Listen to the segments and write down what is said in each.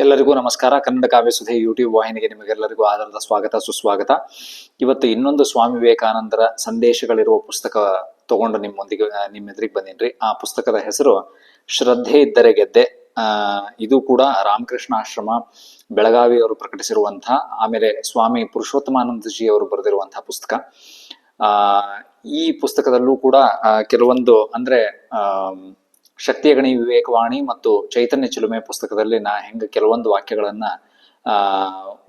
ಎಲ್ಲರಿಗೂ ನಮಸ್ಕಾರ. ಕನ್ನಡ ಕಾವ್ಯ ಸುಧೆ ಯೂಟ್ಯೂಬ್ ವಾಹಿನಿಗೆ ನಿಮಗೆಲ್ಲರಿಗೂ ಆಧಾರದ ಸ್ವಾಗತ, ಸುಸ್ವಾಗತ. ಇವತ್ತು ಇನ್ನೊಂದು ಸ್ವಾಮಿ ವಿವೇಕಾನಂದರ ಸಂದೇಶಗಳಿರುವ ಪುಸ್ತಕ ತಗೊಂಡು ನಿಮ್ಮೊಂದಿಗೆ ನಿಮ್ಮ ಎದುರಿಗೆ ಬಂದಿನ್ರಿ. ಆ ಪುಸ್ತಕದ ಹೆಸರು ಶ್ರದ್ಧೆ ಇದ್ದರೆ ಗೆದ್ದೆ. ಇದು ಕೂಡ ರಾಮಕೃಷ್ಣ ಆಶ್ರಮ, ಬೆಳಗಾವಿ ಅವರು ಪ್ರಕಟಿಸಿರುವಂತಹ, ಆಮೇಲೆ ಸ್ವಾಮಿ ಪುರುಷೋತ್ತಮಾನಂದಜಿ ಅವರು ಬರೆದಿರುವಂತಹ ಪುಸ್ತಕ. ಆ, ಈ ಪುಸ್ತಕದಲ್ಲೂ ಕೂಡ ಕೆಲವೊಂದು ಅಂದ್ರೆ ಶಕ್ತಿಯ ಗಣಿ ವಿವೇಕವಾಣಿ ಮತ್ತು ಚೈತನ್ಯ ಚಿಲುಮೆ ಪುಸ್ತಕದಲ್ಲಿ ನಾ ಹೆಂಗ ಕೆಲವೊಂದು ವಾಕ್ಯಗಳನ್ನ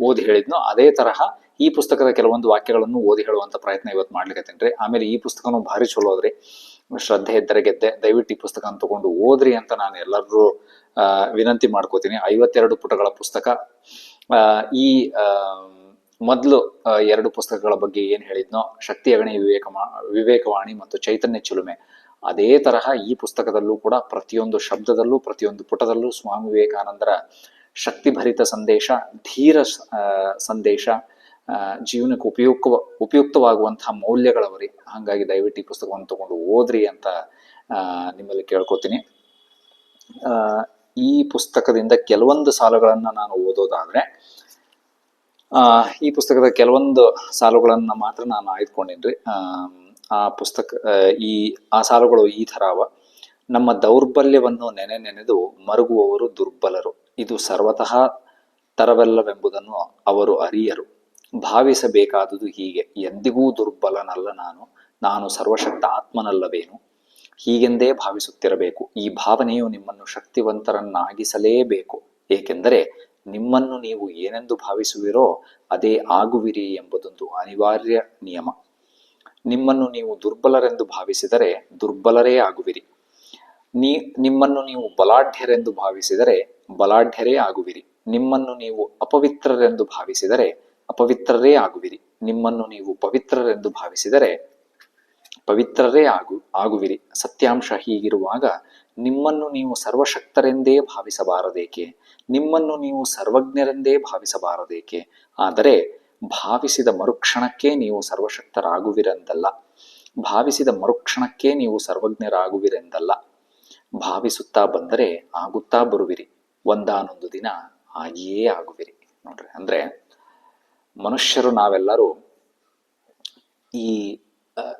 ಓದಿ ಹೇಳಿದ್ನೋ ಅದೇ ತರಹ ಈ ಪುಸ್ತಕದ ಕೆಲವೊಂದು ವಾಕ್ಯಗಳನ್ನು ಓದಿ ಹೇಳುವಂತ ಪ್ರಯತ್ನ ಇವತ್ತು ಮಾಡ್ಲಿಕ್ಕೆ ಆಮೇಲೆ ಈ ಪುಸ್ತಕನೂ ಭಾರಿ ಚಲೋ ಅದ್ರಿ. ಶ್ರದ್ಧೆ ಇದ್ದರೆ ಗೆದ್ದೆ, ದಯವಿಟ್ಟು ಈ ಪುಸ್ತಕ ತಗೊಂಡು ಓದ್ರಿ ಅಂತ ನಾನು ಎಲ್ಲರೂ ವಿನಂತಿ ಮಾಡ್ಕೋತೀನಿ. ಐವತ್ತೆರಡು ಪುಟಗಳ ಪುಸ್ತಕ ಈ ಮೊದಲು ಎರಡು ಪುಸ್ತಕಗಳ ಬಗ್ಗೆ ಏನು ಹೇಳಿದ್ನೋ ಶಕ್ತಿಯ ಗಣಿ ವಿವೇಕ ವಿವೇಕವಾಣಿ ಮತ್ತು ಚೈತನ್ಯ ಚಿಲುಮೆ. ಅದೇ ತರಹ ಈ ಪುಸ್ತಕದಲ್ಲೂ ಕೂಡ ಪ್ರತಿಯೊಂದು ಶಬ್ದದಲ್ಲೂ, ಪ್ರತಿಯೊಂದು ಪುಟದಲ್ಲೂ ಸ್ವಾಮಿ ವಿವೇಕಾನಂದರ ಶಕ್ತಿಭರಿತ ಸಂದೇಶ, ಧೀರ ಸಂದೇಶ ಜೀವನಕ್ಕೆ ಉಪಯುಕ್ತ ಉಪಯುಕ್ತವಾಗುವಂತಹ ಮೌಲ್ಯಗಳವರಿ. ಹಾಗಾಗಿ ದಯವಿಟ್ಟು ಈ ಪುಸ್ತಕವನ್ನು ತಗೊಂಡು ಓದ್ರಿ ಅಂತ ನಿಮ್ಮಲ್ಲಿ ಕೇಳ್ಕೊತೀನಿ. ಈ ಪುಸ್ತಕದಿಂದ ಕೆಲವೊಂದು ಸಾಲುಗಳನ್ನ ನಾನು ಓದೋದಾದ್ರೆ ಈ ಪುಸ್ತಕದ ಕೆಲವೊಂದು ಸಾಲುಗಳನ್ನ ಮಾತ್ರ ನಾನು ಆಯ್ದುಕೊಂಡಿನ್ರಿ ಆ ಪುಸ್ತಕ ಈ ಆ ಸಾಲುಗಳು ಈ ಥರ ನಮ್ಮ ದೌರ್ಬಲ್ಯವನ್ನು ನೆನೆ ನೆನೆದು ಮರುಗುವವರು ದುರ್ಬಲರು. ಇದು ಸರ್ವತಃ ತರವಲ್ಲವೆಂಬುದನ್ನು ಅವರು ಅರಿಯರು. ಭಾವಿಸಬೇಕಾದುದು ಹೀಗೆ. ಎಂದಿಗೂ ದುರ್ಬಲನಲ್ಲ ನಾನು. ನಾನು ಸರ್ವಶಕ್ತ ಆತ್ಮನಲ್ಲವೇನು? ಹೀಗೆಂದೇ ಭಾವಿಸುತ್ತಿರಬೇಕು. ಈ ಭಾವನೆಯು ನಿಮ್ಮನ್ನು ಶಕ್ತಿವಂತರನ್ನಾಗಿಸಲೇಬೇಕು. ಏಕೆಂದರೆ ನಿಮ್ಮನ್ನು ನೀವು ಏನೆಂದು ಭಾವಿಸುವಿರೋ ಅದೇ ಆಗುವಿರಿ ಎಂಬುದೊಂದು ಅನಿವಾರ್ಯ ನಿಯಮ. ನಿಮ್ಮನ್ನು ನೀವು ದುರ್ಬಲರೆಂದು ಭಾವಿಸಿದರೆ ದುರ್ಬಲರೇ ಆಗುವಿರಿ. ನೀ, ನಿಮ್ಮನ್ನು ನೀವು ಬಲಾಢ್ಯರೆಂದು ಭಾವಿಸಿದರೆ ಬಲಾಢ್ಯರೇ ಆಗುವಿರಿ. ನಿಮ್ಮನ್ನು ನೀವು ಅಪವಿತ್ರರೆಂದು ಭಾವಿಸಿದರೆ ಅಪವಿತ್ರರೇ ಆಗುವಿರಿ. ನಿಮ್ಮನ್ನು ನೀವು ಪವಿತ್ರರೆಂದು ಭಾವಿಸಿದರೆ ಪವಿತ್ರರೇ ಆಗು, ಆಗುವಿರಿ. ಸತ್ಯಾಂಶ ಹೀಗಿರುವಾಗ ನಿಮ್ಮನ್ನು ನೀವು ಸರ್ವಶಕ್ತರೆಂದೇ ಭಾವಿಸಬಾರದೇಕೆ? ನಿಮ್ಮನ್ನು ನೀವು ಸರ್ವಜ್ಞರೆಂದೇ ಭಾವಿಸಬಾರದೇಕೆ? ಆದರೆ ಭಾವಿಸಿದ ಮರುಕ್ಷಣಕ್ಕೆ ನೀವು ಸರ್ವಶಕ್ತರಾಗುವಿರೆಂದಲ್ಲ. ಭಾವಿಸಿದ ಮರುಕ್ಷಣಕ್ಕೆ ನೀವು ಸರ್ವಜ್ಞರಾಗುವಿರೆಂದಲ್ಲ. ಭಾವಿಸುತ್ತಾ ಬಂದರೆ ಆಗುತ್ತಾ ಬರುವಿರಿ. ಒಂದಾನೊಂದು ದಿನ ಆಗಿಯೇ ಆಗುವಿರಿ. ನೋಡ್ರಿ, ಅಂದ್ರೆ ಮನುಷ್ಯರು ನಾವೆಲ್ಲರೂ ಈ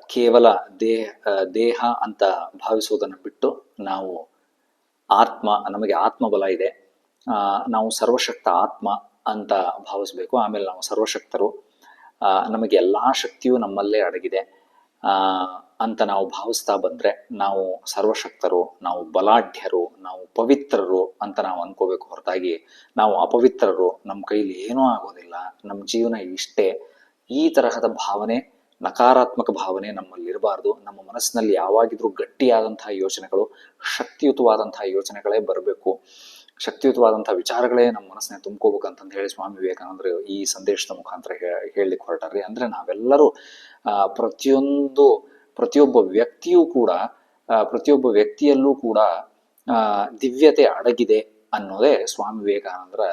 ಕೇವಲ ದೇಹ ದೇಹ ಅಂತ ಭಾವಿಸುವುದನ್ನು ಬಿಟ್ಟು ನಾವು ಆತ್ಮ, ನಮಗೆ ಆತ್ಮಬಲ ಇದೆ. ನಾವು ಸರ್ವಶಕ್ತ ಆತ್ಮ ಅಂತ ಭಾವಿಸ್ಬೇಕು. ಆಮೇಲೆ ನಾವು ಸರ್ವಶಕ್ತರು ನಮಗೆ ಎಲ್ಲ ಶಕ್ತಿಯು ನಮ್ಮಲ್ಲೇ ಅಡಗಿದೆ ಅಂತ ನಾವು ಭಾವಿಸ್ತಾ ಬಂದ್ರೆ ನಾವು ಸರ್ವಶಕ್ತರು, ನಾವು ಬಲಾಢ್ಯರು, ನಾವು ಪವಿತ್ರರು ಅಂತ ನಾವು ಅನ್ಕೋಬೇಕು. ಹೊರತಾಗಿ ನಾವು ಅಪವಿತ್ರರು ನಮ್ಮ ಕೈಲಿ ಏನೂ ಆಗೋದಿಲ್ಲ ನಮ್ಮ ಜೀವನ ಇಷ್ಟೇ. ಈ ತರಹದ ಭಾವನೆ, ನಕಾರಾತ್ಮಕ ಭಾವನೆ ನಮ್ಮಲ್ಲಿರಬಾರ್ದು. ನಮ್ಮ ಮನಸ್ಸಿನಲ್ಲಿ ಯಾವಾಗಿದ್ರೂ ಗಟ್ಟಿಯಾದಂತಹ ಯೋಚನೆಗಳು, ಶಕ್ತಿಯುತವಾದಂತಹ ಯೋಚನೆಗಳೇ ಬರಬೇಕು. ಶಕ್ತಿಯುತವಾದಂತಹ ವಿಚಾರಗಳೇ ನಮ್ಮ ಮನಸ್ಸನ್ನ ತುಂಬ್ಕೋಬೇಕಂತಂದು ಹೇಳಿ ಸ್ವಾಮಿ ವಿವೇಕಾನಂದರು ಈ ಸಂದೇಶದ ಮುಖಾಂತರ ಹೇಳಿ ಹೇಳಲಿಕ್ಕೆ ಹೊರಟಾರ್ರಿ. ಅಂದ್ರೆ ನಾವೆಲ್ಲರೂ ಪ್ರತಿಯೊಂದು, ಪ್ರತಿಯೊಬ್ಬ ವ್ಯಕ್ತಿಯೂ ಕೂಡ ಪ್ರತಿಯೊಬ್ಬ ವ್ಯಕ್ತಿಯಲ್ಲೂ ಕೂಡ ದಿವ್ಯತೆ ಅಡಗಿದೆ ಅನ್ನೋದೇ ಸ್ವಾಮಿ ವಿವೇಕಾನಂದರ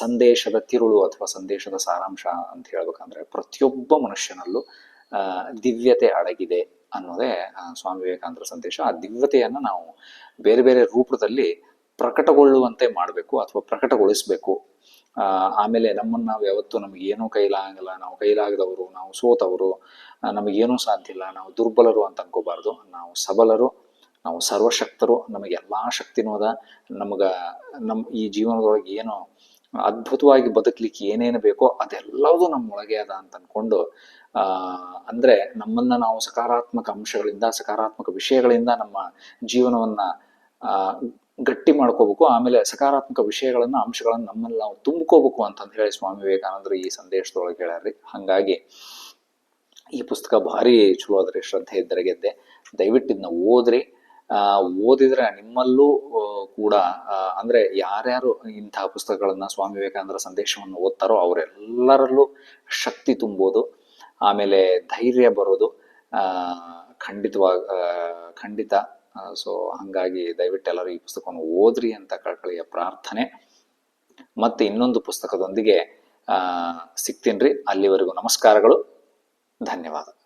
ಸಂದೇಶದ ತಿರುಳು ಅಥವಾ ಸಂದೇಶದ ಸಾರಾಂಶ ಅಂತ ಹೇಳ್ಬೇಕಂದ್ರೆ ಪ್ರತಿಯೊಬ್ಬ ಮನುಷ್ಯನಲ್ಲೂ ದಿವ್ಯತೆ ಅಡಗಿದೆ ಅನ್ನೋದೇ ಸ್ವಾಮಿ ವಿವೇಕಾನಂದರ ಸಂದೇಶ. ಆ ದಿವ್ಯತೆಯನ್ನು ನಾವು ಬೇರೆ ಬೇರೆ ರೂಪದಲ್ಲಿ ಪ್ರಕಟಗೊಳ್ಳುವಂತೆ ಮಾಡಬೇಕು ಅಥವಾ ಪ್ರಕಟಗೊಳಿಸಬೇಕು. ಆಮೇಲೆ ನಮ್ಮನ್ನು ನಾವು ಯಾವತ್ತೂ ನಮಗೆ ಏನೂ ಕೈಲಾಗಲ್ಲ ನಾವು ಕೈಲಾಗದವರು, ನಾವು ಸೋತವರು ನಮಗೇನೂ ಸಾಧ್ಯ ಇಲ್ಲ, ನಾವು ದುರ್ಬಲರು ಅಂತ ಅನ್ಕೋಬಾರ್ದು. ನಾವು ಸಬಲರು, ನಾವು ಸರ್ವಶಕ್ತರು, ನಮಗೆ ಎಲ್ಲಾ ಶಕ್ತಿನೂ ಅದ. ನಮಗ ನಮ್ಮ ಈ ಜೀವನದೊಳಗೆ ಏನು ಅದ್ಭುತವಾಗಿ ಬದುಕಲಿಕ್ಕೆ ಏನೇನು ಬೇಕೋ ಅದೆಲ್ಲವೂ ನಮ್ಮೊಳಗೆ ಅದ ಅಂತ ಅಂದ್ಕೊಂಡು ಅಂದರೆ ನಮ್ಮನ್ನ ನಾವು ಸಕಾರಾತ್ಮಕ ಅಂಶಗಳಿಂದ, ಸಕಾರಾತ್ಮಕ ವಿಷಯಗಳಿಂದ ನಮ್ಮ ಜೀವನವನ್ನ ಗಟ್ಟಿ ಮಾಡ್ಕೋಬೇಕು. ಆಮೇಲೆ ಸಕಾರಾತ್ಮಕ ವಿಷಯಗಳನ್ನ, ಅಂಶಗಳನ್ನ ನಮ್ಮಲ್ಲಿ ನಾವು ತುಂಬ್ಕೋಬೇಕು ಅಂತಂದು ಹೇಳಿ ಸ್ವಾಮಿ ವಿವೇಕಾನಂದರು ಈ ಸಂದೇಶದೊಳಗೆ ಹೇಳ್ಯಾರ್ರಿ. ಹಂಗಾಗಿ ಈ ಪುಸ್ತಕ ಭಾರಿ ಚಲೋ ಅದ್ರಿ, ಶ್ರದ್ಧೆ ಇದ್ದರೆ ಗೆದ್ದೆ. ದಯವಿಟ್ಟು ಇದನ್ನ ಓದ್ರಿ. ಓದಿದ್ರೆ ನಿಮ್ಮಲ್ಲೂ ಕೂಡ ಅಂದ್ರೆ ಯಾರ್ಯಾರು ಇಂತಹ ಪುಸ್ತಕಗಳನ್ನ ಸ್ವಾಮಿ ವಿವೇಕಾನಂದರ ಸಂದೇಶವನ್ನು ಓದ್ತಾರೋ ಅವರೆಲ್ಲರಲ್ಲೂ ಶಕ್ತಿ ತುಂಬೋದು. ಆಮೇಲೆ ಧೈರ್ಯ ಬರೋದು. ಖಂಡಿತವಾಗ ಖಂಡಿತ. ಸೊ ಹಂಗಾಗಿ ದಯವಿಟ್ಟು ಎಲ್ಲರೂ ಈ ಪುಸ್ತಕವನ್ನು ಓದ್ರಿ ಅಂತ ಕಳಕಳಿಯ ಪ್ರಾರ್ಥನೆ. ಮತ್ತೆ ಇನ್ನೊಂದು ಪುಸ್ತಕದೊಂದಿಗೆ, ಆ ರೀ. ಅಲ್ಲಿವರೆಗೂ ನಮಸ್ಕಾರಗಳು. ಧನ್ಯವಾದ.